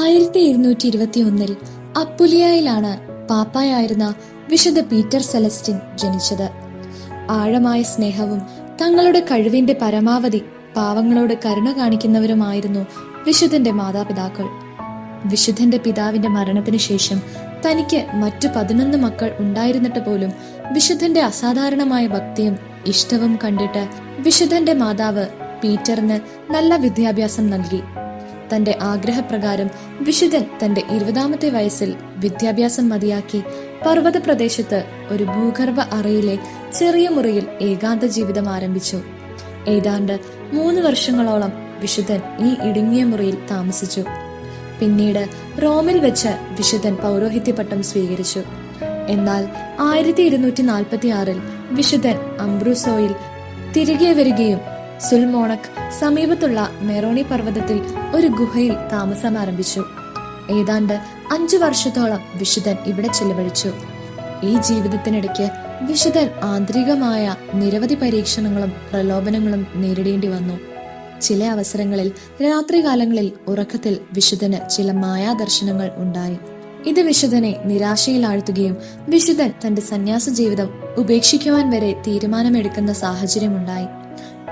ആയിരത്തി ഇരുന്നൂറ്റി ഇരുപത്തി ഒന്നിൽ അപ്പുലിയായിലാണ് പാപ്പായായിരുന്ന വിശുദ്ധ പീറ്റർ സെലസ്റ്റിൻ ജനിച്ചത്. ആഴമായ സ്നേഹവും തങ്ങളുടെ കഴിവിന്റെ പരമാവധി പാവങ്ങളോട് കരുണ കാണിക്കുന്നവരുമായിരുന്നു വിശുദ്ധന്റെ മാതാപിതാക്കൾ. വിശുദ്ധന്റെ പിതാവിന്റെ മരണത്തിന് ശേഷം തനിക്ക് മറ്റു പതിനൊന്ന് മക്കൾ ഉണ്ടായിരുന്നിട്ട് പോലും വിശുദ്ധന്റെ അസാധാരണമായ ഭക്തിയും ഇഷ്ടവും കണ്ടിട്ട് വിശുദ്ധന്റെ മാതാവ് പീറ്ററിന് നല്ല വിദ്യാഭ്യാസം നൽകി. തന്റെ ആഗ്രഹപ്രകാരം വിശുദ്ധൻ തന്റെ ഇരുപതാമത്തെ വയസ്സിൽ വിദ്യാഭ്യാസം മതിയാക്കി പർവത പ്രദേശത്ത് ഒരു ഭൂഗർഭ അറയിലെ ചെറിയ മുറിയിൽ ഏകാന്ത ജീവിതം ആരംഭിച്ചു. ഏതാണ്ട് മൂന്ന് വർഷങ്ങളോളം വിശുദ്ധൻ ഈ ഇടുങ്ങിയ മുറിയിൽ താമസിച്ചു. പിന്നീട് റോമിൽ വെച്ച് വിശുദ്ധൻ പൗരോഹിത്യപട്ടം സ്വീകരിച്ചു. എന്നാൽ ആയിരത്തി ഇരുന്നൂറ്റി നാൽപ്പത്തി ആറിൽ വിശുദ്ധൻ അംബ്രൂസോയിൽ തിരികെ വരികയും സുൽമോണക് സമീപത്തുള്ള മെറോണി പർവതത്തിൽ ഒരു ഗുഹയിൽ താമസം ആരംഭിച്ചു. ഏതാണ്ട് അഞ്ചു വർഷത്തോളം വിശുദ്ധൻ ഇവിടെ ചെലവഴിച്ചു. ഈ ജീവിതത്തിനിടയ്ക്ക് വിശുദ്ധൻ ആന്തരികമായ നിരവധി പരീക്ഷണങ്ങളും പ്രലോഭനങ്ങളും നേരിടേണ്ടി വന്നു. ചില അവസരങ്ങളിൽ രാത്രികാലങ്ങളിൽ ഉറക്കത്തിൽ വിശുദ്ധന് ചില മായാദർശനങ്ങൾ ഉണ്ടായി. ഇത് വിശുദ്ധനെ നിരാശയിലാഴ്ത്തുകയും വിശുദ്ധൻ തന്റെ സന്യാസ ജീവിതം ഉപേക്ഷിക്കുവാൻ വരെ തീരുമാനമെടുക്കുന്ന സാഹചര്യമുണ്ടായി.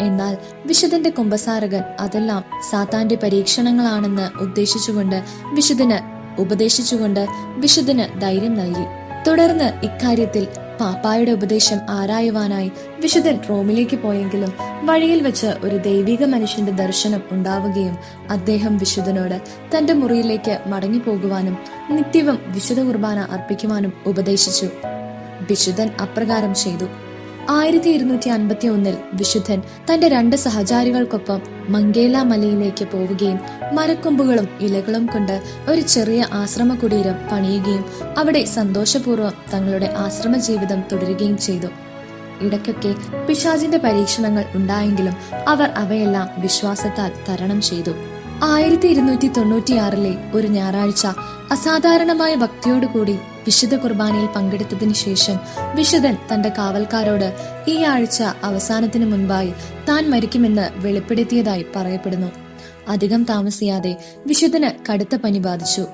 എന്നാൽ വിശുദ്ധന്റെ കുംഭസാരകൻ അതെല്ലാം സാത്താന്റെ പരീക്ഷണങ്ങളാണെന്ന് ഉദ്ദേശിച്ചുകൊണ്ട് വിശുദ്ധന് ഉപദേശിച്ചുകൊണ്ട് വിശുദ്ധന് ധൈര്യം നൽകി. തുടർന്ന് ഇക്കാര്യത്തിൽ പാപ്പായുടെ ഉപദേശം ആരായുവാനായി വിശുദ്ധൻ റോമിലേക്ക് പോയെങ്കിലും വഴിയിൽ വെച്ച് ഒരു ദൈവിക മനുഷ്യന്റെ ദർശനം ഉണ്ടാവുകയും അദ്ദേഹം വിശുദ്ധനോട് തന്റെ മുറിയിലേക്ക് മടങ്ങി പോകുവാനും നിത്യവും വിശുദ്ധ കുർബാന അർപ്പിക്കുവാനും ഉപദേശിച്ചു. വിശുദ്ധൻ അപ്രകാരം ചെയ്തു. ആയിരത്തി ഇരുന്നൂറ്റി അൻപത്തി ഒന്നിൽ വിശുദ്ധൻ തന്റെ രണ്ട് സഹചാരികൾക്കൊപ്പം മങ്കേല മലയിലേക്ക് പോവുകയും മരക്കൊമ്പുകളും ഇലകളും കൊണ്ട് ഒരു ചെറിയ ആശ്രമ കുടീരം പണിയുകയും അവിടെ സന്തോഷപൂർവം തങ്ങളുടെ ആശ്രമ ജീവിതം തുടരുകയും ചെയ്തു. ഇടയ്ക്കൊക്കെ പിശാചിന്റെ പരീക്ഷണങ്ങൾ ഉണ്ടായെങ്കിലും അവർ അവയെല്ലാം വിശ്വാസത്താൽ തരണം ചെയ്തു. ആയിരത്തി ഇരുന്നൂറ്റി തൊണ്ണൂറ്റിയാറിലെ ഒരു ഞായറാഴ്ച അസാധാരണമായ ഭക്തിയോടുകൂടി വിശുദ്ധ കുർബാനയിൽ പങ്കെടുത്തതിനു ശേഷം വിശുദ്ധൻ തന്റെ കാവൽക്കാരോട് ഈ ആഴ്ച അവസാനത്തിന് മുൻപായി താൻ മരിക്കുമെന്ന് വെളിപ്പെടുത്തിയതായി പറയപ്പെടുന്നു. അധികം താമസിയാതെ വിശുദ്ധന് കടുത്ത പനി ബാധിച്ചു.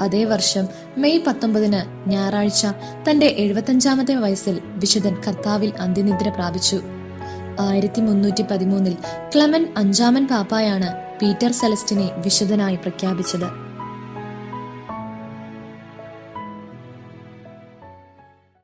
അതേ വർഷം മെയ് പത്തൊമ്പതിന് ഞായറാഴ്ച തന്റെ എഴുപത്തഞ്ചാമത്തെ വയസ്സിൽ വിശുദ്ധൻ കർത്താവിൽ അന്ത്യനിദ്ര പ്രാപിച്ചു. ആയിരത്തി മുന്നൂറ്റി പതിമൂന്നിൽ ക്ലമൻ അഞ്ചാമൻ പാപ്പായാണ് പീറ്റർ സെലസ്റ്റിനെ വിശുദ്ധനായി പ്രഖ്യാപിച്ചത്.